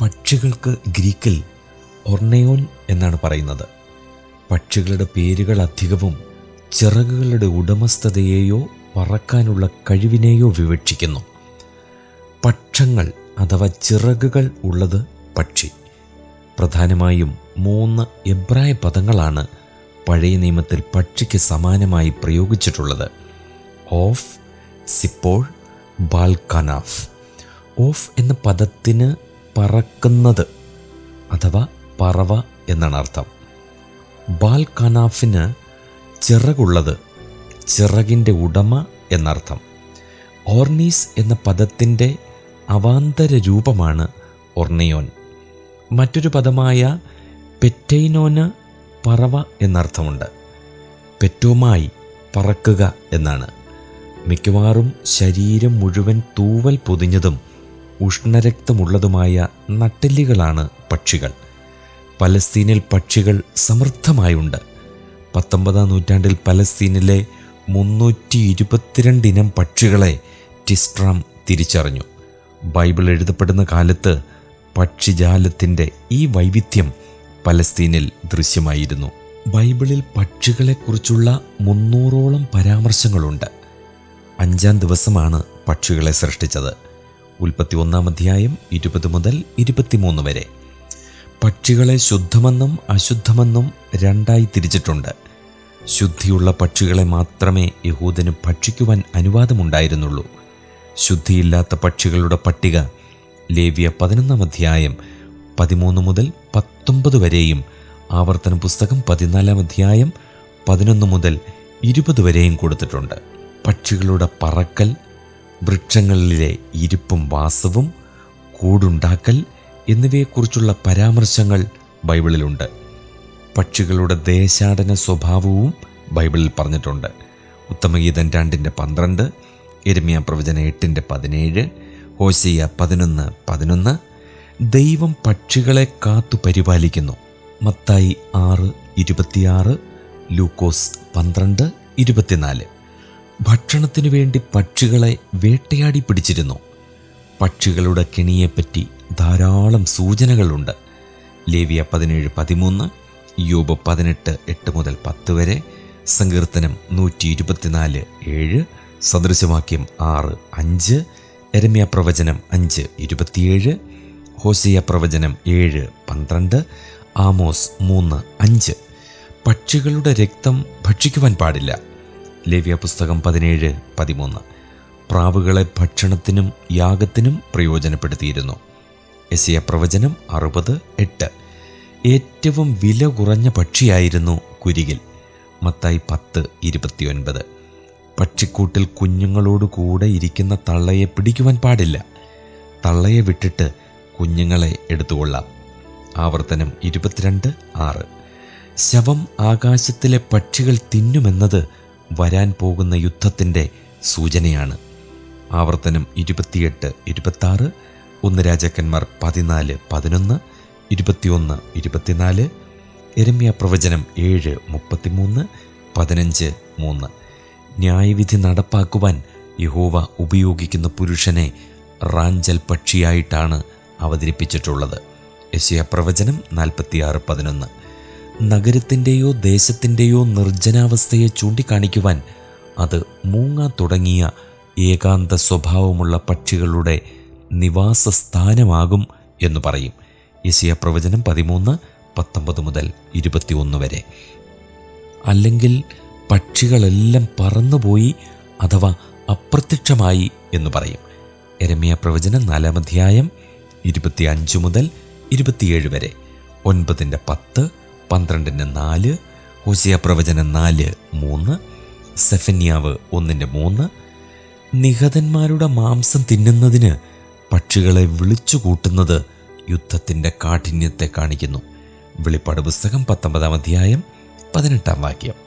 പക്ഷികൾക്ക് ഗ്രീക്കിൽ ഒർണയോൻ എന്നാണ് പറയുന്നത്. പക്ഷികളുടെ പേരുകൾ അധികവും ചിറകുകളുടെ ഉടമസ്ഥതയെയോ പറക്കാനുള്ള കഴിവിനെയോ വിവക്ഷിക്കുന്നു. പക്ഷങ്ങൾ അഥവാ ചിറകുകൾ ഉള്ളത് പക്ഷി. പ്രധാനമായും മൂന്ന് എബ്രായ പദങ്ങളാണ് പഴയ നിയമത്തിൽ പക്ഷിക്ക് സമാനമായി പ്രയോഗിച്ചിട്ടുള്ളത്. ഓഫ് സിപ്പോൾ ബാൽക്കനാഫ് ഓഫ് എന്ന പദത്തിന് പറക്കുന്നത് അഥവാ പറവ എന്നാണ് അർത്ഥം. ബാൽക്കനാഫിന് ചിറകുള്ളത് ചിറകിന്റെ ഉടമ എന്നർത്ഥം. ഓർണീസ് എന്ന പദത്തിന്റെ അവാന്തര രൂപമാണ് ഒർണിയോൻ മറ്റൊരു പദമായ പെറ്റൈനോന് പറവ എന്നർത്ഥമുണ്ട്. പെറ്റോമായി പറക്കുക എന്നാണ്. മിക്കവാറും ശരീരം മുഴുവൻ തൂവൽ പൊതിഞ്ഞതും ഉഷ്ണരക്തമുള്ളതുമായ നട്ടെല്ലികളാണ് പക്ഷികൾ. പലസ്തീനിൽ പക്ഷികൾ സമൃദ്ധമായുണ്ട്. പത്തൊമ്പതാം നൂറ്റാണ്ടിൽ പലസ്തീനിലെ മുന്നൂറ്റി ഇരുപത്തിരണ്ട് ഇനം പക്ഷികളെ ടിസ്ട്രാം തിരിച്ചറിഞ്ഞു. ബൈബിൾ എഴുതപ്പെടുന്ന കാലത്ത് പക്ഷിജാലത്തിന്റെ ഈ വൈവിധ്യം പലസ്തീനിൽ ദൃശ്യമായിരുന്നു. ബൈബിളിൽ പക്ഷികളെക്കുറിച്ചുള്ള മുന്നൂറോളം പരാമർശങ്ങളുണ്ട്. അഞ്ചാം ദിവസമാണ് പക്ഷികളെ സൃഷ്ടിച്ചത്. ഉൽപ്പത്തി ഒന്നാം അധ്യായം ഇരുപത് മുതൽ ഇരുപത്തിമൂന്ന് വരെ. പക്ഷികളെ ശുദ്ധമെന്നും അശുദ്ധമെന്നും രണ്ടായി തിരിച്ചിട്ടുണ്ട്. ശുദ്ധിയുള്ള പക്ഷികളെ മാത്രമേ യഹൂദന് ഭക്ഷിക്കുവാൻ അനുവാദമുണ്ടായിരുന്നുള്ളൂ. ശുദ്ധിയില്ലാത്ത പക്ഷികളുടെ പട്ടിക ലേവ്യ പതിനൊന്നാം അധ്യായം പതിമൂന്ന് മുതൽ പത്തൊമ്പത് വരെയും ആവർത്തന പുസ്തകം പതിനാലാം അധ്യായം പതിനൊന്ന് മുതൽ ഇരുപത് വരെയും കൊടുത്തിട്ടുണ്ട്. പക്ഷികളുടെ പറക്കൽ വൃക്ഷങ്ങളിലെ ഇരിപ്പും വാസവും കൂടുണ്ടാക്കൽ എന്നിവയെക്കുറിച്ചുള്ള പരാമർശങ്ങൾ ബൈബിളിലുണ്ട്. പക്ഷികളുടെ ദേശാടന സ്വഭാവവും ബൈബിളിൽ പറഞ്ഞിട്ടുണ്ട്. ഉത്തമഗീതൻ രണ്ടിന്റെ പന്ത്രണ്ട് എരുമിയ പ്രവചന എട്ടിന്റെ പതിനേഴ് ഹോശിയ പതിനൊന്ന് പതിനൊന്ന്. ദൈവം പക്ഷികളെ കാത്തു പരിപാലിക്കുന്നു. മത്തായി ആറ് ഇരുപത്തിയാറ് ലൂക്കോസ് പന്ത്രണ്ട് ഇരുപത്തിനാല്. ഭക്ഷണത്തിനു വേണ്ടി പക്ഷികളെ വേട്ടയാടി പിടിച്ചിരുന്നു. പക്ഷികളുടെ കെണിയെപ്പറ്റി ധാരാളം സൂചനകളുണ്ട്. ലേവിയ പതിനേഴ് പതിമൂന്ന് യോബ് പതിനെട്ട് എട്ട് മുതൽ പത്ത് വരെ സങ്കീർത്തനം നൂറ്റി ഇരുപത്തിനാല് ഏഴ് സദൃശവാക്യം ആറ് അഞ്ച് എരമ്യ പ്രവചനം അഞ്ച് ഇരുപത്തിയേഴ് ഹോസിയ പ്രവചനം ഏഴ് പന്ത്രണ്ട് ആമോസ് മൂന്ന് അഞ്ച്. പക്ഷികളുടെ രക്തം ഭക്ഷിക്കുവാൻ പാടില്ല. ലേവ്യ പുസ്തകം പതിനേഴ് പതിമൂന്ന്. പ്രാവുകളെ ഭക്ഷണത്തിനും യാഗത്തിനും പ്രയോജനപ്പെടുത്തിയിരുന്നു. എസിയ പ്രവചനം അറുപത് എട്ട്. ഏറ്റവും വില കുറഞ്ഞ പക്ഷിയായിരുന്നു കുരികിൽ. മത്തായി പത്ത് ഇരുപത്തിയൊൻപത്. പക്ഷിക്കൂട്ടിൽ കുഞ്ഞുങ്ങളോട് കൂടെ ഇരിക്കുന്ന തള്ളയെ പിടിക്കുവാൻ പാടില്ല. തള്ളയെ വിട്ടിട്ട് കുഞ്ഞുങ്ങളെ എടുത്തുകൊള്ളാം. ആവർത്തനം ഇരുപത്തിരണ്ട് ആറ്. ശവം ആകാശത്തിലെ പക്ഷികൾ തിന്നുമെന്നത് വരാൻ പോകുന്ന യുദ്ധത്തിന്റെ സൂചനയാണ്. ആവർത്തനം ഇരുപത്തിയെട്ട് ഇരുപത്താറ് ഒന്ന് രാജാക്കന്മാർ പതിനാല് പതിനൊന്ന് ഇരുപത്തിയൊന്ന് ഇരുപത്തിനാല് എരമ്യ പ്രവചനം ഏഴ് മുപ്പത്തിമൂന്ന് പതിനഞ്ച് മൂന്ന്. ന്യായവിധി നടപ്പാക്കുവാൻ യഹോവ ഉപയോഗിക്കുന്ന പുരുഷനെ റാഞ്ചൽ പക്ഷിയായിട്ടാണ് അവതരിപ്പിച്ചിട്ടുള്ളത്. യശയ പ്രവചനം നാൽപ്പത്തിയാറ് പതിനൊന്ന്. നഗരത്തിന്റെയോ ദേശത്തിന്റെയോ നിർജനാവസ്ഥയെ ചൂണ്ടിക്കാണിക്കുവാൻ അത് മൂങ്ങാ തുടങ്ങിയ ഏകാന്ത സ്വഭാവമുള്ള പക്ഷികളുടെ നിവാസ സ്ഥാനമാകും എന്ന് പറയും. യശയ പ്രവചനം പതിമൂന്ന് പത്തൊമ്പത് മുതൽ ഇരുപത്തിയൊന്ന് വരെ. അല്ലെങ്കിൽ പക്ഷികളെല്ലാം പറന്നുപോയി അഥവാ അപ്രത്യക്ഷമായി എന്ന് പറയും. എരമിയ പ്രവചനം നാലാം അധ്യായം ഇരുപത്തി അഞ്ച് മുതൽ ഇരുപത്തിയേഴ് വരെ. ഒൻപതിന്റെ പത്ത് പന്ത്രണ്ടിന്റെ നാല് ഹോസിയ പ്രവചനം നാല് മൂന്ന് സെഫന്യാവ് ഒന്നിന്റെ മൂന്ന്. നിഹതന്മാരുടെ മാംസം തിന്നുന്നതിന് പക്ഷികളെ വിളിച്ചു കൂട്ടുന്നത് യുദ്ധത്തിന്റെ കാഠിന്യത്തെ കാണിക്കുന്നു. വെളിപ്പാട് പുസ്തകം പത്തൊമ്പതാം അധ്യായം പതിനെട്ടാം വാക്യം.